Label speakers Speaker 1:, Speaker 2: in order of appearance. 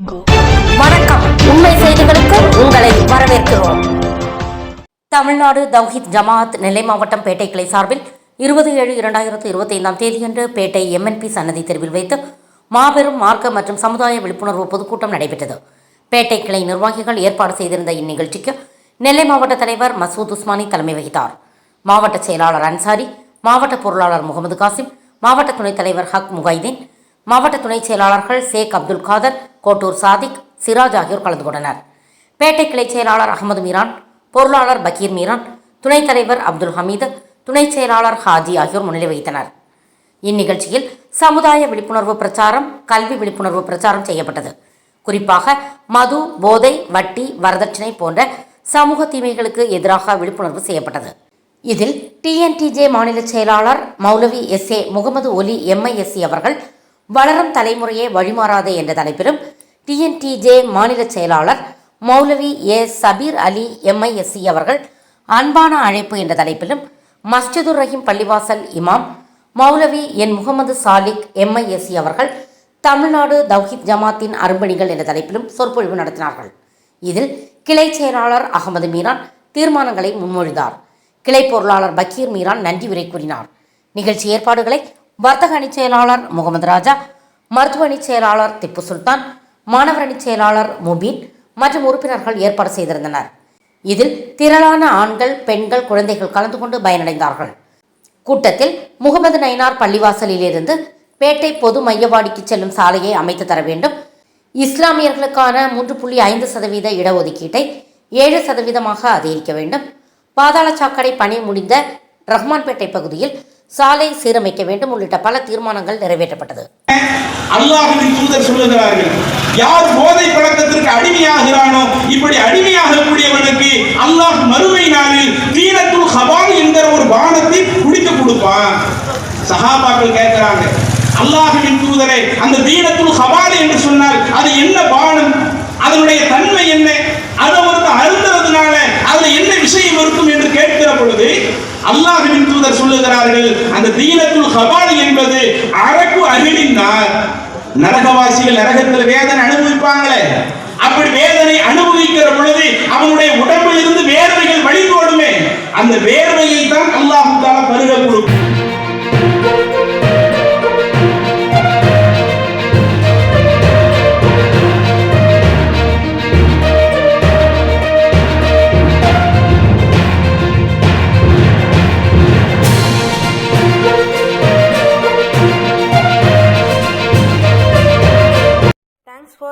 Speaker 1: வணக்கம். உண்மை செய்திகளுக்கு உங்களை வரவேற்கிறோம். தமிழ்நாடு தௌஹித் ஜமாஅத் நெல்லை மாவட்டம் பேட்டை கிளை சார்பில் இருபது ஏழு இரண்டாயிரத்து இருபத்தி ஐந்தாம் தேதியன்று பேட்டை எம்என்பி சன்னதி தெருவில் வைத்து மாபெரும் மார்க்க மற்றும் சமுதாய விழிப்புணர்வு பொதுக்கூட்டம் நடைபெற்றது. பேட்டை கிளை நிர்வாகிகள் ஏற்பாடு செய்திருந்த இந்நிகழ்ச்சிக்கு நெல்லை மாவட்ட தலைவர் மசூத் உஸ்மானி தலைமை வகித்தார். மாவட்ட செயலாளர் அன்சாரி மாவட்ட பொருளாளர் முகமது காசிம் மாவட்ட துணைத் தலைவர் ஹக் முகைதீன் மாவட்ட துணைச் செயலாளர்கள் ஷேக் அப்துல் காதர் கோட்டூர் சாதிக் சிராஜ் ஆகியோர் கலந்து கொண்டனர். பேட்டை கிளை செயலாளர் அகமது மீரான் பொருளாளர் பக்கீர் மீரான் துணைத் தலைவர் அப்துல் ஹமீது துணைச் செயலாளர் ஹாஜி ஆகியோர் முன்னிலை வகித்தனர். இந்நிகழ்ச்சியில் சமுதாய விழிப்புணர்வு பிரச்சாரம் கல்வி விழிப்புணர்வு பிரச்சாரம் செய்யப்பட்டது. குறிப்பாக மது போதை வட்டி வரதட்சணை போன்ற சமூக தீமைகளுக்கு எதிராக விழிப்புணர்வு செய்யப்பட்டது. இதில் டிஎன்டிஜே மாநில செயலாளர் மௌலவி எஸ் ஏ முகமது ஒலி எம்ஐஎஸ்சி அவர்கள் வளரும் தலைமுறையே வழிமாறாதே என்ற தலைப்பிலும் டிஎன்டிஜே மாநில செயலாளர் மௌலவி ஏ. சபீர் அலி எம்ஐஎஸ்சி அவர்கள் அன்பான அழைப்பு என்ற தலைப்பிலும் மஸ்ஜிதுர் ரஹீம் பள்ளிவாசல் இமாம் மௌலவி என் முகமது சாலிக் எம்ஐஎஸ்சி அவர்கள் தமிழ்நாடு தௌஹித் ஜமாத்தின் அரும்பணிகள் என்ற தலைப்பிலும் சொற்பொழிவு நடத்தினார்கள். இதில் கிளை செயலாளர் அகமது மீரான் தீர்மானங்களை முன்மொழிந்தார். கிளை பொருளாளர் பக்கீர் மீரான் நன்றி உரை கூறினார். நிகழ்ச்சி ஏற்பாடுகளை வர்த்தக அணி செயலாளர் முகமது ராஜா மருத்துவ அணி செயலாளர் திப்பு சுல்தான் மாணவர் அணி செயலாளர் முபீன் மற்றும் உறுப்பினர்கள் ஏற்பாடு செய்திருந்தனர். இதில் திரளான ஆண்கள் பெண்கள் குழந்தைகள் கலந்து கொண்டு பயனடைந்தார்கள். கூட்டத்தில் முகமது நயினார் பள்ளிவாசலிலிருந்து பேட்டை பொது மையவாடிக்கு செல்லும் சாலையை அமைத்து தர வேண்டும். இஸ்லாமியர்களுக்கான மூன்று புள்ளி ஐந்து சதவீத இடஒதுக்கீட்டை ஏழு சதவீதமாக அதிகரிக்க வேண்டும். பாதாள சாக்கடை பணி முடிந்த ரஹ்மான்பேட்டை பகுதியில் சாலை சீரமைக்க வேண்டும் உள்ளிட்ட பல தீர்மானங்கள் நிறைவேற்றப்பட்டது.
Speaker 2: அல்லாஹ்வின் தூதர் சொல்லுகிறார்கள் யார் போதை பழக்கத்திற்கு அடிமையாகிறானோ இப்படி அடிமையாகக்கூடியவனுக்கு அல்லாஹ் மறுமை நாளில் தீனத்துல் ஹபால் என்கிற ஒரு பானத்தை குடிக்க கொடுப்பான். சஹாபாக்கள் கேட்கிறாங்க அல்லாஹின் தூதரே அந்த தீனத்துல் ஹபால் என்று சொன்னால் அது என்ன பானம்? அதனுடைய தன்மை என்ன அதை வந்து அருந்துறதுனால அதுல என்ன விஷயம் இருக்கும் என்று கேட்கிற பொழுது அல்லாஹ்வின் தூதர் சொல்லுகிறார்கள் அந்த தீனத்துல் ஹபாலி என்பது அரக்கு அகிலினார் நரகவாசிகள் நரகத்தில் வேதனை அனுபவிப்பாங்களே. அப்படி வேதனை
Speaker 3: அனுபவி